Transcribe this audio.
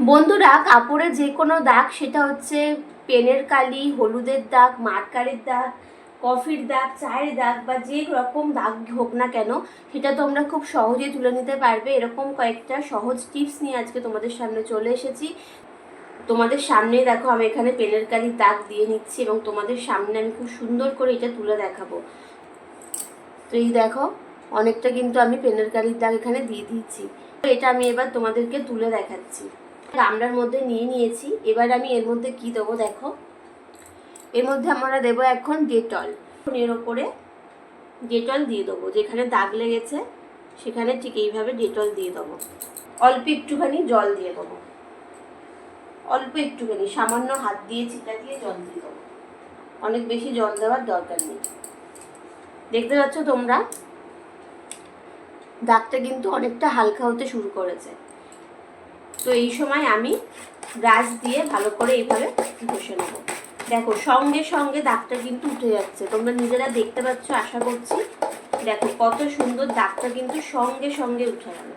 বন্ধুরা, কাপড়ে যে কোনো দাগ, সেটা হচ্ছে পেনের কালি, হলুদের দাগ, মার্কারের দাগ, কফির দাগ, চায়ের দাগ বা যে রকম দাগ হোক না কেন, সেটা তোমরা খুব সহজেই তুলে নিতে পারবে। এরকম কয়েকটা সহজ টিপস নিয়ে আজকে তোমাদের সামনে চলে এসেছি। তোমাদের সামনে দেখো, আমি এখানে পেনের কালির দাগ দিয়ে নিচ্ছি এবং তোমাদের সামনে আমি খুব সুন্দর করে এটা তুলে দেখাবো। তো এই দেখো, অনেকটা কিন্তু আমি পেনের কালির দাগ এখানে দিয়ে দিয়েছি। তো এটা আমি এবার তোমাদেরকে তুলে দেখাচ্ছি। গামলার মধ্যে নিয়ে নিয়েছি। এবার আমি এর মধ্যে কি দেবো দেখো? এর মধ্যে আমরা দেবো এখন ডেটল। এর ওপরে ডেটল দিয়ে দেবো। যেখানে দাগ লেগেছে, সেখানে ঠিক এইভাবে ডেটল দিয়ে দেবো। অল্প একটুখানি জল দিয়ে দেবো। অল্প একটুখানি, সামান্য হাত দিয়ে চিটা দিয়ে জল দিয়ে দেবো। অনেক বেশি জল দেওয়ার দরকার নেই। দেখতে পাচ্ছ তোমরা? দাগটা কিন্তু অনেকটা হালকা হতে শুরু করেছে। তো এই সময় আমি ব্রাশ দিয়ে ভালো করে এইভাবে ঘষে নেব। দেখো, সঙ্গে সঙ্গে দাগটা কিন্তু উঠে যাচ্ছে। তোমরা নিজেরা দেখতে পাচ্ছ, আশা করছি। দেখো, কত সুন্দর দাগটা কিন্তু সঙ্গে সঙ্গে উঠে গেল।